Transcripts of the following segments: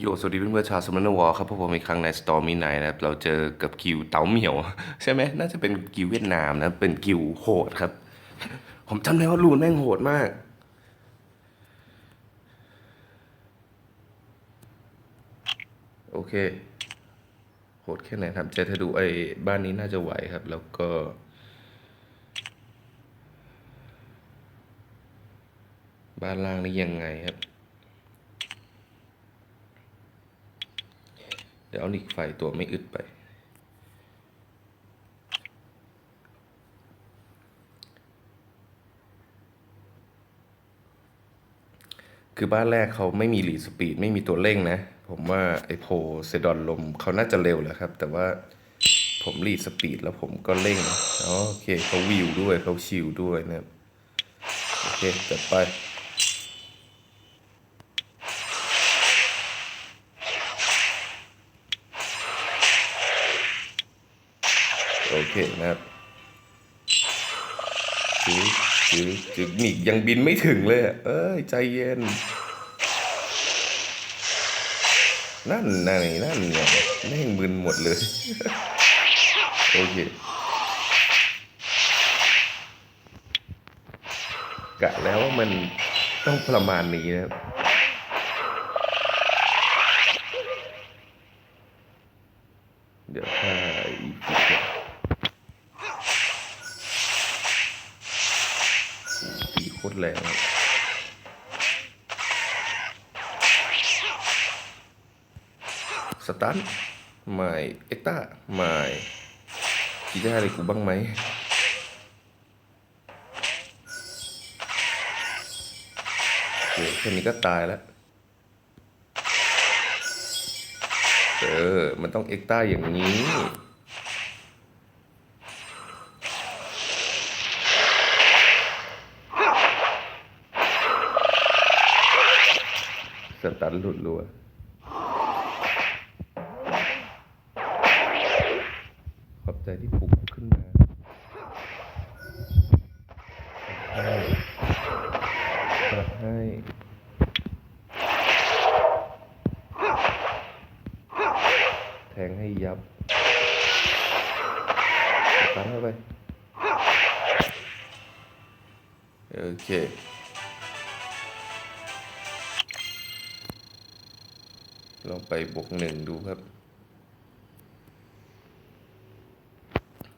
โยสวัสดีเพื่อนๆชาวสมนวอครับพวกผมอีกครั้งในสตอร์มีไนนะครับ เราเจอกับกิวเต๋าเหมียว ใช่ไหมน่าจะเป็นกิวเวียดนามนะ เป็นกิวโหดครับ ผมจำได้ว่ารูนแม่งโหดมาก โอเค โหดแค่ไหนครับเจถ้าดูไอ้บ้านนี้น่าจะไหวครับ แล้วก็บ้านล่างนี่ยังไงครับ เดี๋ยวเอานิกไฟตัวไม่อึดไป คือบ้านแรกเขาไม่มีหลีดสปีดไม่มีตัวเร่งนะ ผมว่าไอโพเซดอนลมเขาน่าจะเร็วแหละครับ แต่ว่าผมลีดสปีดแล้วผมก็เร่งอ๋อโอเคเขาวิวด้วยเขาชิลด้วยนะครับ โอเคจัดไป โอเค นะครับจึ๊กจึ๊กจึ๊กนี่ยังบินไม่ถึงเลยเอ้ย ใจเย็น นั่นไงนั่นไงแม่งมึนหมดเลย โอเคกะแล้วว่ามันต้องประมาณนี้นะครับเดี๋ยวถ้าอีกทีเนี่ยตีโคตร แรงสตันไม่เอ็กต้าไม่กีได้อะไรกูบ้างไหมโอเคแค่นี้ก็ตายแล้ว เออ มันต้องเอ็กต้าอย่างนี้ ตันหลุดรัวขอบใจที่ปลุกขึ้นมาให้จะให้แทงให้ยับตันเข้าไป โอเค ลองไปบวกหนึ่งดูครับ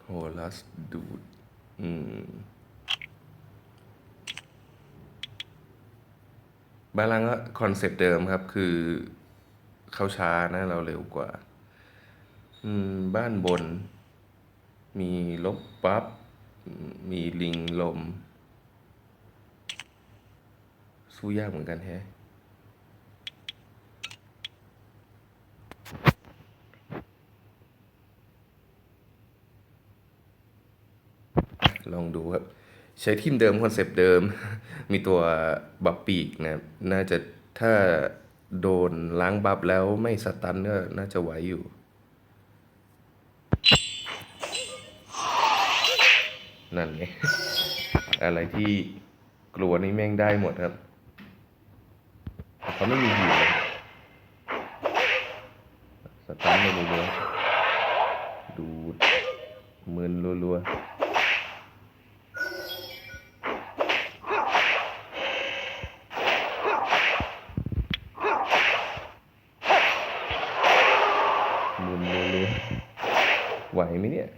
โหลัสดูดอืมบาลังก็คอนเซปต์เดิมครับ คือเข้าช้านะเราเร็วกว่า อืม บ้านบน มีลบปับ๊บมีลิงลม สู้ยากเหมือนกันแฮะ ลองดูครับ ใช้ทีมเดิมคอนเซปต์เดิม มีตัวบัฟปีกนะน่าจะถ้าโดนล้างบัฟแล้วไม่สตันก็น่าจะไหวอยู่นั่นไง อะไรที่กลัวนี่แม่งได้หมดครับแต่เขาไม่มีหิวเลยสตันเลยรัวๆดูดมึนรัวๆ มุนรัวๆไหวไหมเนี่ย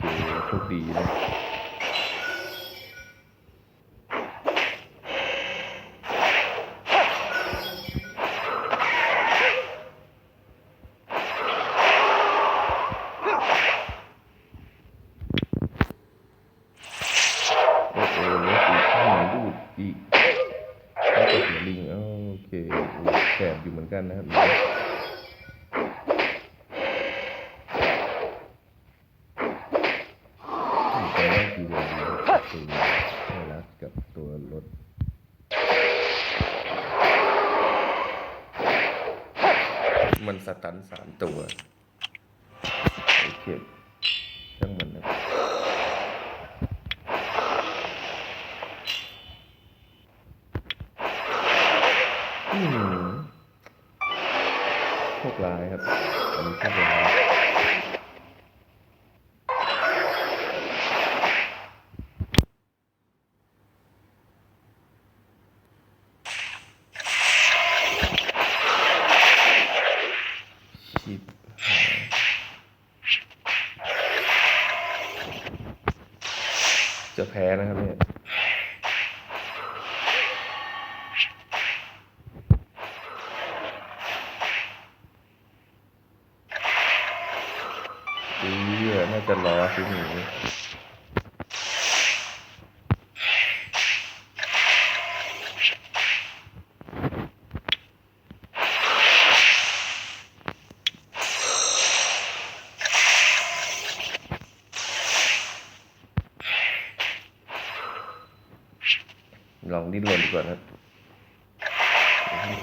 โอเคโชคดีนะอ้โหแล้วสีข้างดูดอีกแล้วก็สีลิงโอเคแสบอยู่เหมือนกันนะครับนี่ตอนแรกคือวงดีคือไทรัสกับตัวรถ มันสตันสามตัว โอเคช่างมันนะ กลายครับ อันนี้โชคร้ายชิบหายจะ แพ้นะครับเนี่ยเยอะน่าจะรอสิหนู ลองดิ้นรนดีกว่านะครับ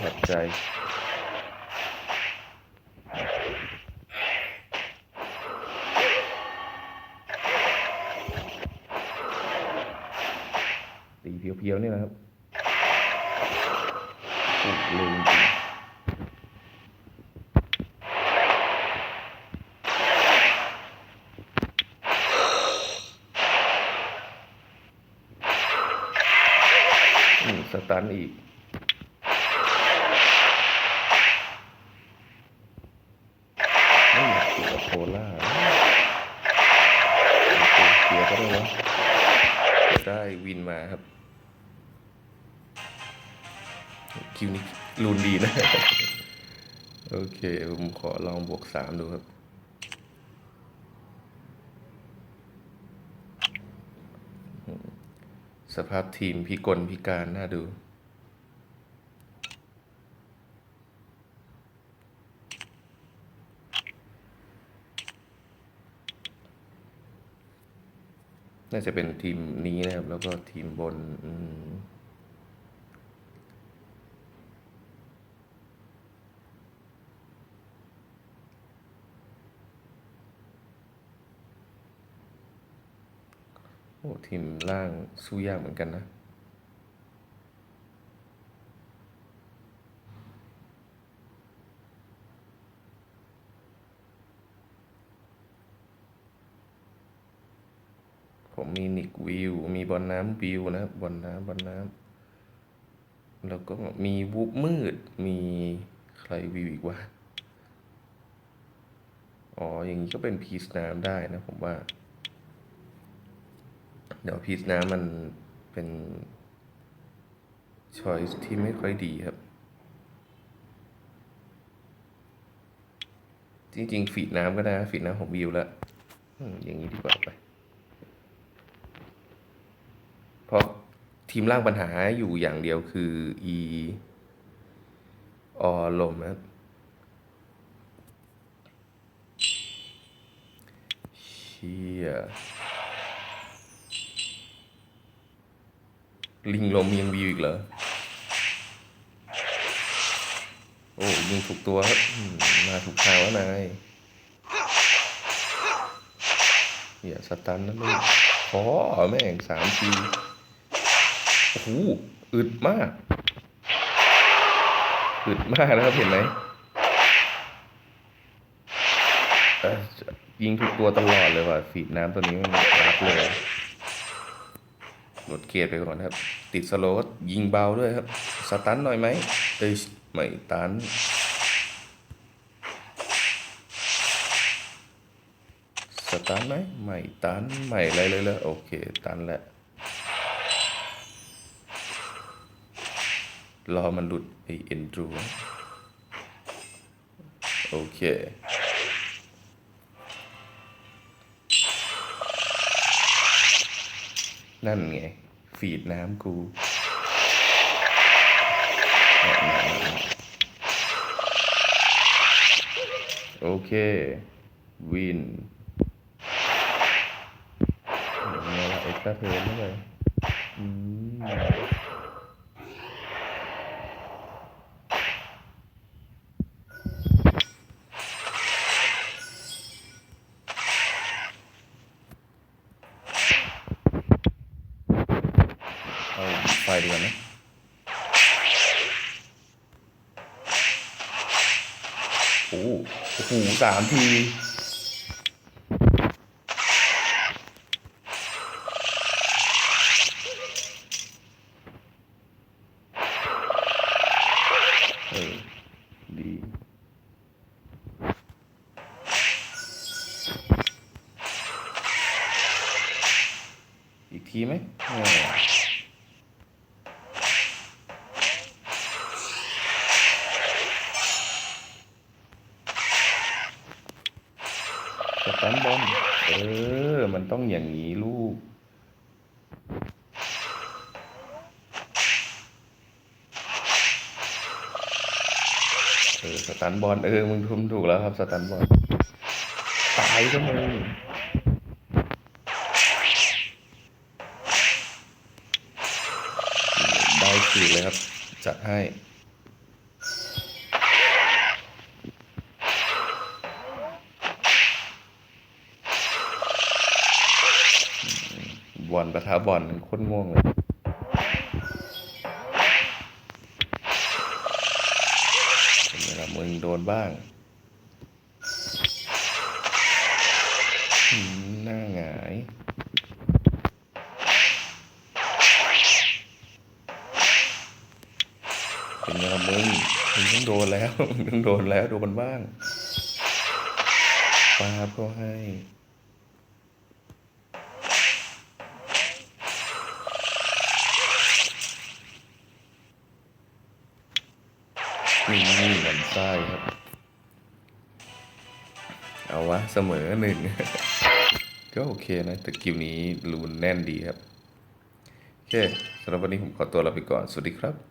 ขัดใจตีเพียวๆนี่นะครับโอ้เร็วจริงอืม สตันอีก ไม่อยากเสียโคล่าเสียก็ได้วะได้วินมาครับคิวนี้รูนดีนะ โอเค ผมขอลองบวกสามดูครับ สภาพทีมพิกลพิการน่าดู น่าจะเป็นทีมนี้นะครับ แล้วก็ทีมบน อืม ทีมล่างสู้ยากเหมือนกันนะผมมีนิกวิว มีบอลน้ำวิวนะบอลน้ำบอลน้ำแล้วก็มีวูบมืด มีใครวิวอีกวะ อ๋อ อย่างนี้ก็เป็นพีซน้ำได้นะผมว่า เดี๋ยวพีซน้ำมันเป็นช้อยส์ที่ไม่ค่อยดีครับ จริง ๆ ฟีดน้ำก็ได้ฟีดน้ำของวิวแล้วอย่างนี้ดีกว่าไปเพราะทีมล่างปัญหาอยู่อย่างเดียวคือ e อลมครับเชี่ย ลิงลมยังวิวอีกเหรอ โอ้ยิงถูกตัวมาถูกทางแล้วนายอย่าสตันนะลูกขอแม่งสามทีโอ้โหอึดมาก อึดมากนะครับ เห็นไหมยิงถูกตัวตลอดเลยว่ะฟีดน้ำตัวนี้มันรักเลย ลดเกียร์ไปก่อนครับ ติดสโลว์ยิงเบาด้วยครับ สตันหน่อยไหมเอ้ยไม่ตันสตันไหมไม่ตันไม่อะไรเลยเลยโอเค ตันแหล้วรอมันหลุดไอเอ็นดรูโอเค นั่นไง ฟีดน้ำกูโอเควินเดี๋ยวเราเอ็กซ์เทรนเข้าไปอืม เอาไฟ ดีกว่านะโอ้โอ้โหสามทีเออดีอีกทีไหม เออสตันบอลเออ มันต้องอย่างนี้ลูก เออ สตันบอล เออ มึงทุ่มถูกแล้วครับ สตันบอล ตายก็มึงได้คืนเลยครับ จัดให้ บอล ประทะบอลโคตรง่วงเลยเป็นไงล่ะมึงโดนบ้างหน้าหงายเป็นไงล่ะมึงมึงต้องโดนแล้วมึงต้องโดนแล้วโดนบ้างปาบก็ให้ นี่หมันไส้ครับ เอาวะ เสมอหนึ่ง ก็โอเคนะแต่กิวนี้รูนแน่นดีครับ โอเคสำหรับวันนี้ผมขอตัวลาไปก่อน สวัสดีครับ